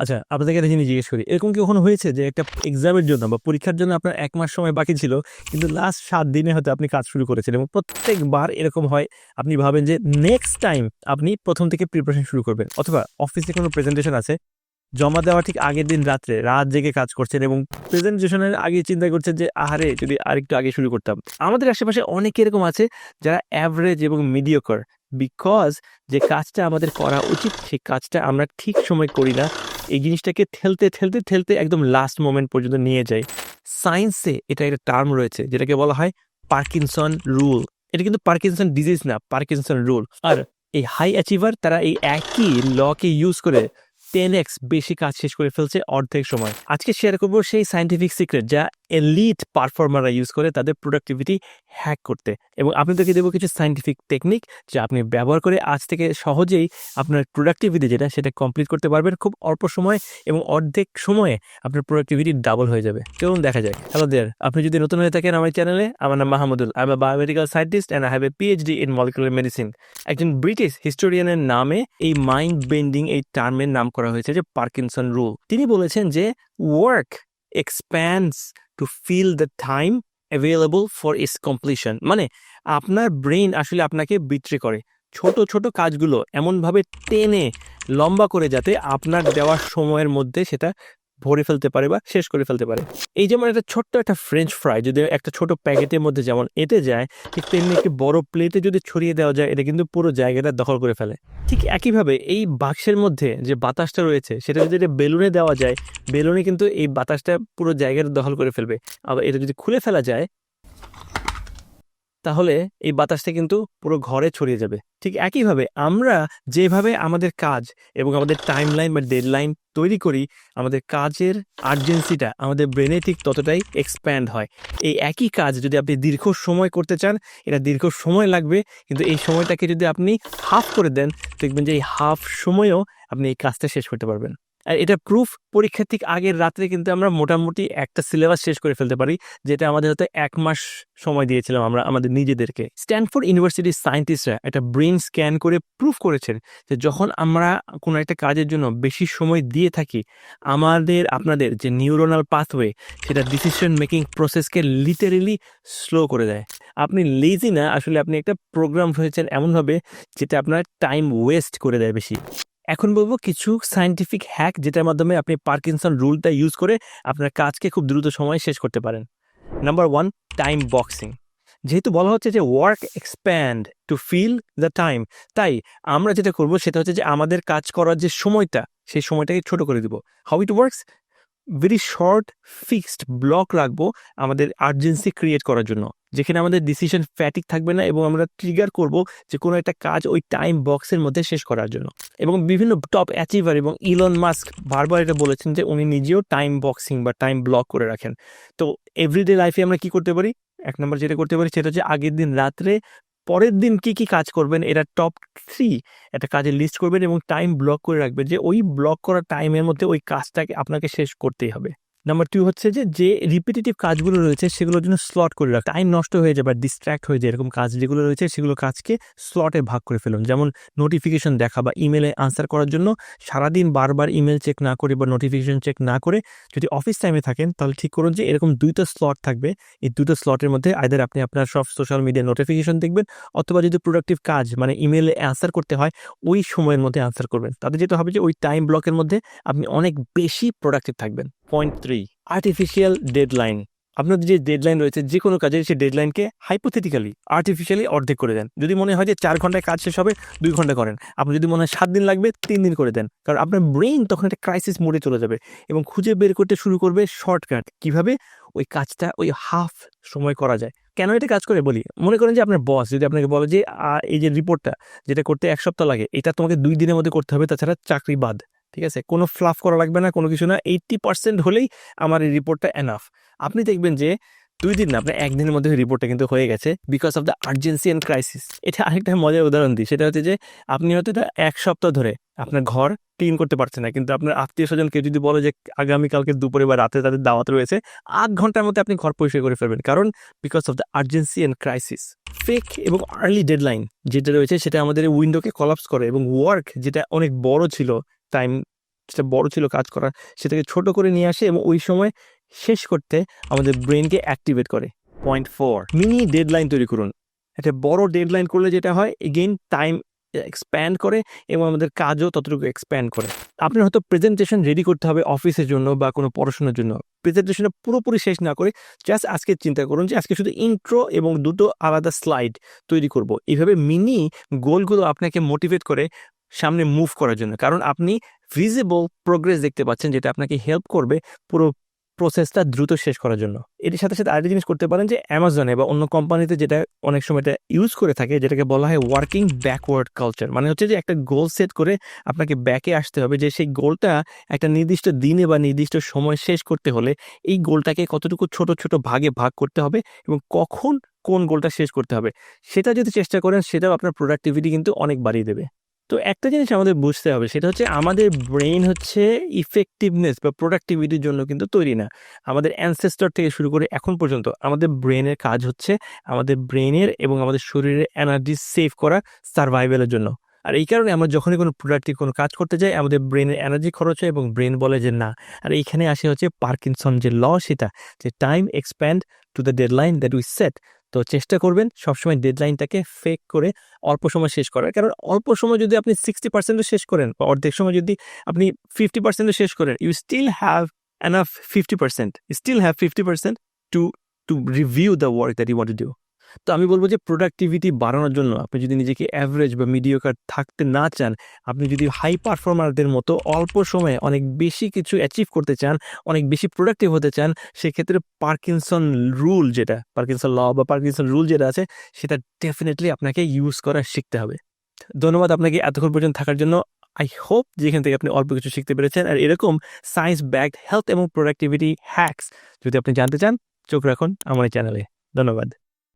আচ্ছা আপনাদেরকে একটা জিনিস জিজ্ঞেস করি। এরকম কি কখনো হয়েছে যে একটা এক্সামের জন্য বা পরীক্ষার জন্য আপনার এক মাস সময় বাকি ছিল, কিন্তু লাস্ট সাত দিনে হয়তো আপনি কাজ শুরু করেছেন এবং প্রত্যেকবার এরকম হয়, আপনি ভাবেন যে নেক্সট টাইম আপনি প্রথম থেকে প্রিপারেশন শুরু করবেন অথবা অফিসে কোনো প্রেজেন্টেশন আছে, জমা দেওয়া ঠিক আগের দিন রাত্রে, রাত জেগে কাজ করছেন এবং প্রেজেন্টেশনের আগে চিন্তা করছেন যে, আহারে, যদি আরেকটু আগে শুরু করতাম। আমাদের আশেপাশে অনেক এরকম আছে যারা অ্যাভারেজ এবং মিডিয়কর বিকজ যে কাজটা আমাদের করা উচিত, সেই কাজটা আমরা ঠিক সময় করি না। এই জিনিসটাকে ঠেলতে ঠেলতে ঠেলতে একদম লাস্ট মোমেন্ট পর্যন্ত নিয়ে যায়। সায়েন্সে এটা একটা টার্ম রয়েছে, যেটাকে বলা হয় পার্কিনসন রুল এটা কিন্তু পার্কিনসন ডিজিজ না পার্কিনসন রুল আর এই হাই অ্যাচিভার তারা এই একই লকে ইউজ করে টেন এক্স বেশি কাজ শেষ করে ফেলছে অর্ধেক সময়। আজকে শেয়ার করব সেই সাইন্টিফিক সিক্রেট যা এলিট পারফর্মাররা ইউজ করে তাদের প্রোডাক্টিভিটি হ্যাক করতে। এবং আপনাদেরকে দেবো কিছু সাইন্টিফিক টেকনিক যা আপনি ব্যবহার করে আজ থেকে সহজেই আপনার প্রোডাক্টিভিটি যেটা সেটা কমপ্লিট করতে পারবেন খুব অল্প সময় এবং অর্ধেক সময়ে আপনার প্রোডাক্টিভিটি ডাবল হয়ে যাবে। চলুন দেখা যায় হ্যালো দেয়ার আপনি যদি নতুন হয়ে থাকেন আমার চ্যানেলে আমার নাম Mahmudul. I am biomedical scientist and I have a PhD in molecular medicine একজন ব্রিটিশ হিস্টোরিয়ানের নামে এই মাইন্ড বেন্ডিং এই টার্মের নাম করা হয়েছে যে পার্কিনসন রুল তিনি বলেছেন যে work expands to fill the time available for its completion মানে আপনার ব্রেন আসলে আপনাকে বিট্রে করে। ছোট ছোট কাজগুলো এমনভাবে টেনে লম্বা করে যাতে আপনার দেওয়ার সময়ের মধ্যে সেটা ভরে ফেলতে পারে বা শেষ করে ফেলতে পারে। এই যেমন একটা ছোট্ট একটা ফ্রেঞ্চ ফ্রাই যদি একটা ছোট প্যাকেটের মধ্যে যেমন এতে যায়, ঠিক তেমনি একটি বড় প্লেটে যদি ছড়িয়ে দেওয়া যায়, এটা কিন্তু পুরো জায়গাটা দখল করে ফেলে। ঠিক একইভাবে এই বাক্সের মধ্যে যে বাতাসটা রয়েছে, সেটা যদি এটা বেলুনে দেওয়া যায়, বেলুনে কিন্তু এই বাতাসটা পুরো জায়গাটা দখল করে ফেলবে। আবার এটা যদি খুলে ফেলা যায় তাহলে এই বাতাসটা কিন্তু পুরো ঘরে ছড়িয়ে যাবে। ঠিক একইভাবে আমরা যেভাবে আমাদের কাজ এবং আমাদের টাইম লাইন বা ডেড লাইন তৈরি করি, আমাদের কাজের আর্জেন্সিটা আমাদের ব্রেনে ঠিক ততটাই এক্সপ্যান্ড হয়। এই একই কাজ যদি আপনি দীর্ঘ সময় করতে চান, এটা দীর্ঘ সময় লাগবে, কিন্তু এই সময়টাকে যদি আপনি হাফ করে দেন, দেখবেন যে এই হাফ সময়েও আপনি এই কাজটা শেষ করতে পারবেন। আর এটা প্রুফ পরীক্ষার ঠিক আগের রাত্রে কিন্তু আমরা মোটামুটি একটা সিলেবাস শেষ করে ফেলতে পারি, যেটা আমাদের হয়তো এক মাস সময় দিয়েছিলাম আমরা, আমাদের নিজেদেরকে। স্ট্যানফোর্ড ইউনিভার্সিটির সায়েন্টিস্টরা একটা ব্রেন স্ক্যান করে প্রুফ করেছেন যে যখন আমরা কোনো একটা কাজের জন্য বেশি সময় দিয়ে থাকি, আমাদের, আপনাদের যে নিউরোনাল পাথওয়ে সেটা ডিসিশন মেকিং প্রসেসকে লিটারেলি স্লো করে দেয়। আপনি লেজি না, আসলে আপনি একটা প্রোগ্রাম হয়েছেন এমনভাবে, যেটা আপনার টাইম ওয়েস্ট করে দেয় বেশি। এখন বলব কিছু সায়েন্টিফিক হ্যাক যেটার মাধ্যমে আপনি পার্কিনসন রুলটা ইউজ করে আপনার কাজকে খুব দ্রুত সময়ে শেষ করতে পারেন। নাম্বার ওয়ান টাইম বক্সিং যেহেতু বলা হচ্ছে যে work expand to fill the time তাই আমরা যেটা করব সেটা হচ্ছে যে আমাদের কাজ করার যে সময়টা, সেই সময়টাকে ছোট করে দিব। How it works very short fixed block রাখব আমাদের আর্জেন্সি ক্রিয়েট করার জন্য। যেখানে আমাদের ডিসিশন ফ্যাটিক থাকবে না এবং আমরা ট্রিগার করব যে কোনো একটা কাজ ওই টাইম বক্সের মধ্যে শেষ করার জন্য। এবং বিভিন্ন টপ অ্যাচিভার এবং ইলন মাস্ক বারবার এটা বলেছেন যে উনি নিজেও টাইম বক্সিং বা টাইম ব্লক করে রাখেন। তো এভরিডে লাইফে আমরা কি করতে পারি? এক নম্বর যেটা করতে পারি সেটা হচ্ছে আগের দিন রাত্রে পরের দিন কি কি কাজ করবেন এটা টপ থ্রি একটা কাজের লিস্ট করবেন এবং টাইম ব্লক করে রাখবেন যে ওই ব্লক করা টাইমের মধ্যে ওই কাজটাকে আপনাকে শেষ করতেই হবে। নাম্বার টু হচ্ছে যে যে রিপিটেটিভ কাজগুলো রয়েছে, সেগুলোর জন্য স্লট করে রাখ। টাইম নষ্ট হয়ে যায় বা ডিস্ট্র্যাক্ট হয়ে যায়, এরকম কাজ যেগুলো রয়েছে, সেগুলো কাজকে স্লটে ভাগ করে ফেলুন। যেমন নোটিফিকেশন দেখা বা ইমেলে আনসার করার জন্য সারাদিন বারবার ইমেল চেক না করে বা নোটিফিকেশন চেক না করে যদি অফিস টাইমে থাকেন, তাহলে ঠিক করুন যে, এরকম দুইটা স্লট থাকবে। এই দুটো স্লটের মধ্যে আইদার আপনি আপনার সব সোশ্যাল মিডিয়া নোটিফিকেশন দেখবেন, অথবা যদি প্রোডাক্টিভ কাজ মানে ইমেলে অ্যান্সার করতে হয়, ওই সময়ের মধ্যে অ্যান্সার করবেন। তাতে যেটা হবে যে, ওই টাইম ব্লকের মধ্যে আপনি অনেক বেশি প্রোডাক্টিভ থাকবেন। পয়েন্ট থ্রি আর্টিফিশিয়াল ডেডলাইন আপনাদের যে ডেডলাইন রয়েছে, যে কোনো কাজের সেই ডেডলাইনকে হাইপোথেটিক্যালি আর্টিফিশিয়ালি অর্ধেক করে দেন। যদি মনে হয় যে চার ঘন্টায় কাজ শেষ হবে, দুই ঘণ্টা করেন। আপনি যদি মনে হয় সাত দিন লাগবে, তিন দিন করে দেন। কারণ আপনার ব্রেন তখন একটা ক্রাইসিস মোডে চলে যাবে এবং খুঁজে বের করতে শুরু করবে শর্টকাট কীভাবে? ওই কাজটা ওই হাফ সময় করা যায়। কেন এটা কাজ করে? বলি, মনে করেন যে আপনার বস যদি আপনাকে বলে যে এই যে রিপোর্টটা যেটা করতে এক সপ্তাহ লাগে, এটা তোমাকে দুই দিনের মধ্যে করতে হবে, তাছাড়া চাকরি বাদ। ঠিক আছে? কোনো ফ্লাফ করা লাগবে না, কোনো কিছু না। এইট্টি পার্সেন্ট হলেই আমার এই রিপোর্টটা এনাফ আপনি দেখবেন যে দুই দিন না, আপনার একদিনের মধ্যে রিপোর্টটা কিন্তু হয়ে গেছে because of the urgency and crisis এটা আরেকটা মজার উদাহরণ দিই। সেটা হচ্ছে যে আপনি হয়তো এটা এক সপ্তাহ ধরে আপনার ঘর ক্লিন করতে পারছেন না, কিন্তু আপনার আত্মীয় স্বজন কেউ যদি বলে যে আগামীকালকে দুপুরে বা রাতে তাদের দাওয়াত রয়েছে, আধ ঘণ্টার মধ্যে আপনি ঘর পরিষ্কার করে ফেলবেন। কারণ because of the urgency and crisis fake এবং আর্লি ডেডলাইন যেটা রয়েছে সেটা আমাদের উইন্ডোকে কলাপস করে এবং ওয়ার্ক যেটা অনেক বড় ছিল টাইম সেটা বড় ছিল কাজ করার সেটাকে ছোট করে নিয়ে আসে এবং ওই সময় শেষ করতে আমাদের ব্রেনকে অ্যাক্টিভেট করে। পয়েন্ট ফোর মিনি ডেডলাইন তৈরি করুন। একটা বড় ডেডলাইন করলে যেটা হয় এগেইন টাইম এক্সপ্যান্ড করে এবং আমাদের কাজও ততটুকু এক্সপ্যান্ড করে। আপনার হয়তো প্রেজেন্টেশন রেডি করতে হবে অফিসের জন্য বা কোনো পড়াশোনার জন্য। প্রেজেন্টেশনটা পুরোপুরি শেষ না করে জাস্ট আজকে চিন্তা করুন যে আজকে শুধু ইন্ট্রো এবং দুটো আলাদা স্লাইড তৈরি করব। এইভাবে মিনি গোলগুলো আপনাকে মোটিভেট করে সামনে মুভ করার জন্য। কারণ আপনি ভিজিবল প্রোগ্রেস দেখতে পাচ্ছেন, যেটা আপনাকে হেল্প করবে পুরো প্রসেসটা দ্রুত শেষ করার জন্য। এটির সাথে সাথে আরেকটা জিনিস করতে পারেন যে অ্যামাজনে বা অন্য কোম্পানিতে যেটা অনেক সময় এটা ইউজ করে থাকে, যেটাকে বলা হয় ওয়ার্কিং ব্যাকওয়ার্ড কালচার মানে হচ্ছে যে একটা গোল সেট করে আপনাকে ব্যাকে আসতে হবে যে, সেই গোলটা একটা নির্দিষ্ট দিনে বা নির্দিষ্ট সময় শেষ করতে হলে এই গোলটাকে কতটুকু ছোট ছোট ভাগে ভাগ করতে হবে এবং কখন কোন গোলটা শেষ করতে হবে। সেটা যদি চেষ্টা করেন, সেটাও আপনার প্রোডাক্টিভিটি কিন্তু অনেক বাড়িয়ে দেবে। তো একটা জিনিস আমাদের বুঝতে হবে, সেটা হচ্ছে আমাদের ব্রেন হচ্ছে ইফেক্টিভনেস বা প্রোডাক্টিভিটির জন্য কিন্তু তৈরি না। আমাদের অ্যানসেস্টার থেকে শুরু করে এখন পর্যন্ত আমাদের ব্রেনের কাজ হচ্ছে আমাদের ব্রেনের এবং আমাদের শরীরের এনার্জি সেভ করা সার্ভাইভেলের জন্য। আর এই কারণে আমরা যখনই কোনো প্রোডাক্টিভ কোনো কাজ করতে যাই, আমাদের ব্রেনের এনার্জি খরচ হয় এবং ব্রেন বলে যে না। আর এইখানে আসে হচ্ছে পার্কিনসন যে ল সেটা, যে time expand to the deadline that we set তো চেষ্টা করবেন সবসময় ডেডলাইনটাকে ফেক করে অল্প সময় শেষ করার। কারণ অল্প সময় যদি আপনি সিক্সটি পার্সেন্টও শেষ করেন বা অর্ধেক সময় যদি আপনি ফিফটি পার্সেন্টও শেষ করেন you still have enough fifty percent still have fifty percent to to review the work that you want do তো আমি বলব যে প্রোডাক্টিভিটি বাড়ানোর জন্য আপনি যদি নিজেকে অ্যাভারেজ বা মিডিওকার থাকতে না চান, আপনি যদি হাই পারফর্মারদের মতো অল্প সময়ে অনেক বেশি কিছু অ্যাচিভ করতে চান, অনেক বেশি প্রোডাক্টিভ হতে চান, সেক্ষেত্রে পার্কিনসন রুল যেটা পার্কিনসন ল বা পার্কিনসন রুল যেটা আছে, সেটা ডেফিনেটলি আপনাকে ইউজ করা শিখতে হবে। ধন্যবাদ আপনাকে এতক্ষণ পর্যন্ত থাকার জন্য। আই হোপ যেখান থেকে আপনি অল্প কিছু শিখতে পেরেছেন। আর এরকম সায়েন্স ব্যাক হেলথ এবং প্রোডাক্টিভিটি হ্যাকস যদি আপনি জানতে চান, চোখ রাখুন আমার চ্যানেলে ধন্যবাদ।